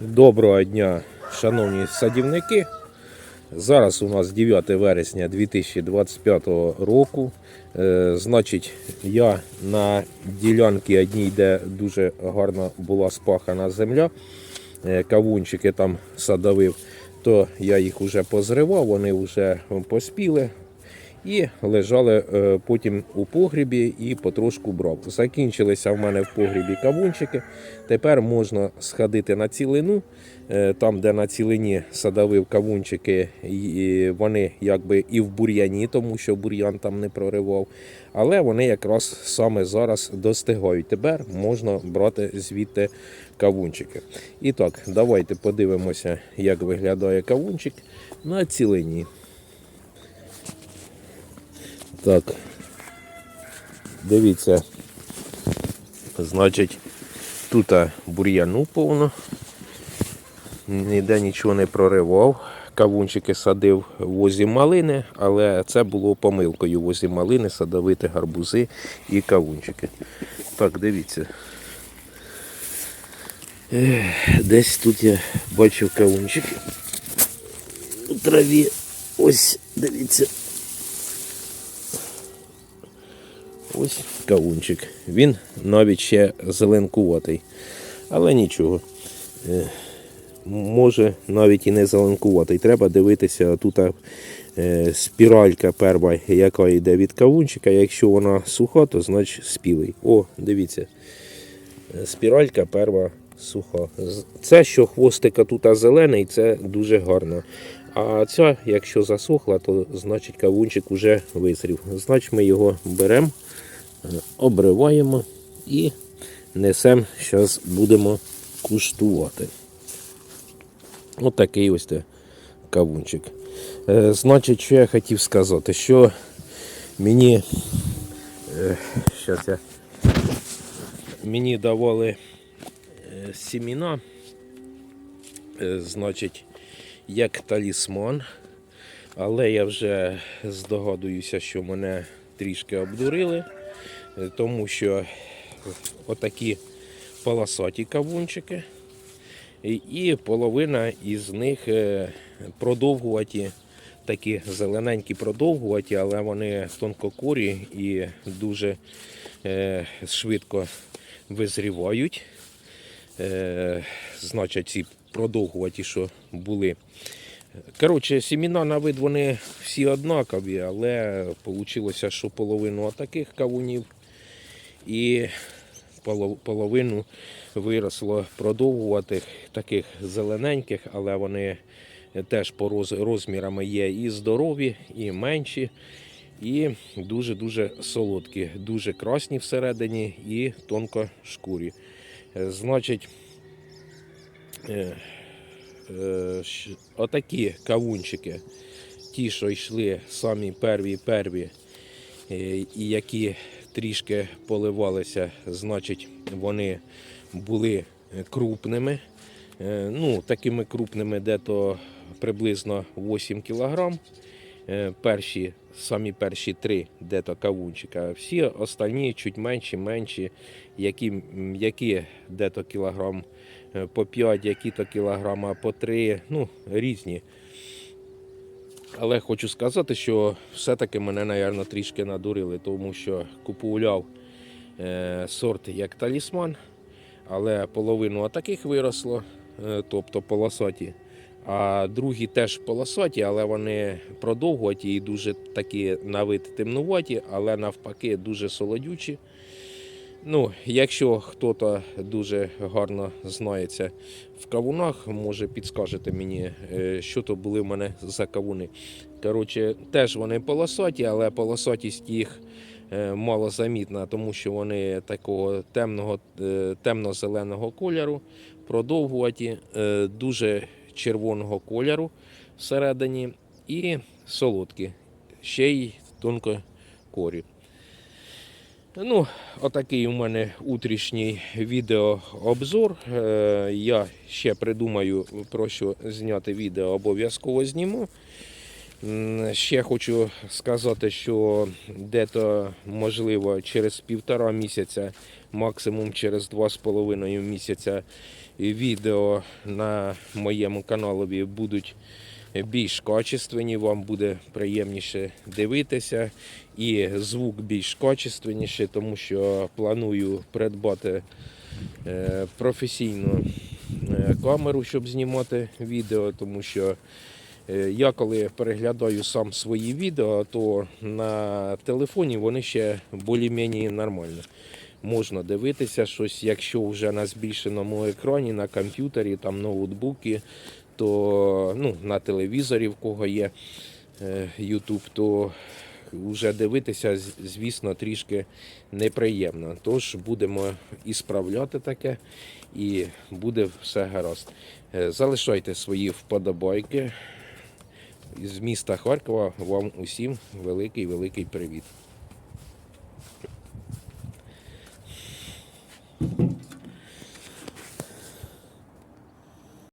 Доброго дня, шановні садівники. Зараз у нас 9 вересня 2025 року. Е, значить, я на ділянці одній, де дуже гарно була спахана земля, е, кавунчики там садовив, то я їх вже позривав, вони вже поспіли і лежали е, потім у погрібі і потрошку брав. Закінчилися в мене в погрібі кавунчики. Тепер можна сходити на цілину, е, там, де на цілині садовив кавунчики, вони якби і в бур'яні, тому що бур'ян там не проривав. Але вони якраз саме зараз достигають. Тепер можна брати звідти кавунчики. І так, давайте подивимося, як виглядає кавунчик на цілині. Так. Дивіться. Значить, тут бур'яну повно. Ніде нічого не проривав. Кавунчики садив в возі малини, але це було помилкою В возі малини садовити гарбузи і кавунчики. Так, дивіться. Десь тут я бачив кавунчики. У траві. Ось, дивіться. Ось кавунчик. Він навіть ще зеленкуватий. Але нічого. Е, Може навіть і не зеленкуватий. Треба дивитися тут е, спіралька перша, яка йде від кавунчика. Якщо вона суха, то значить спілий. О, дивіться. Е, Спіралька перша суха. Це, що хвостика тут зелений, це дуже гарно. А ця, якщо засохла, то значить кавунчик вже визрів. Значить ми його беремо, обриваємо і несемо, зараз будемо куштувати. Отакий ось те кавунчик. Е, значить, що я хотів сказати, що мені, е, я, мені давали е, сіміна, значить, як талісман. Але я вже здогадуюся, що мене трішки обдурили, тому що отакі полосаті кавунчики, і- половина із них е, продовгуваті, такі зелененькі продовгуваті, але вони тонкокорі і дуже е, швидко визрівають. Е, значить, ці продовгуваті, що були. Коротше, сіміна на вид вони всі однакові, але вийшло, що половину таких кавунів і половину виросло продовгуватих, таких зелененьких, але вони теж по розмірами є і здорові, і менші, і дуже-дуже солодкі, дуже красні всередині і тонко шкурі. Значить, е, е, отакі кавунчики, ті, що йшли самі перві перві, е, і які трішки поливалися, значить, вони були крупними. Е, Ну, такими крупними, де-то приблизно 8 кг. Перші, самі перші три де-то кавунчика. Всі останні чуть менші, менші, які, які де-то кілограм е, по 5, які-то кілограма по 3, ну, різні. Але хочу сказати, що все-таки мене, напевно, трішки надурили, тому що купував е, сорт як талісман, але половину отаких виросло, е, тобто полосаті. А другі теж полосаті, але вони продовгуваті і дуже такі на вид темнуваті, але навпаки дуже солодючі. Ну, якщо хтось дуже гарно знається в кавунах, може підскажете мені, е, що то були в мене за кавуни. Коротше, теж вони полосаті, але полосатість їх е, мало замітна, тому що вони такого темного, е, темно-зеленого кольору, продовгуваті, дуже червоного кольору всередині і солодкі, ще й тонко корі. Ну, отакий у мене утрішній відеообзор. Е, Я ще придумаю про що зняти відео, обов'язково зніму. Ще хочу сказати, що дето можливо через півтора місяця, максимум через два з половиною місяця, відео на моєму каналові будуть більш качественні, вам буде приємніше дивитися. І звук більш качественніший, тому що планую придбати е, професійну е, камеру, щоб знімати відео, тому що е, я коли переглядаю сам свої відео, то на телефоні вони ще більш-менш нормально. Можна дивитися щось, якщо вже на збільшеному екрані, на комп'ютері, там ноутбуки, то ну, на телевізорі, в кого є е, YouTube, то вже дивитися, звісно, трішки неприємно. Тож будемо ісправляти таке і буде все гаразд. Е, Залишайте свої вподобайки. З міста Харкова вам усім великий великий привіт.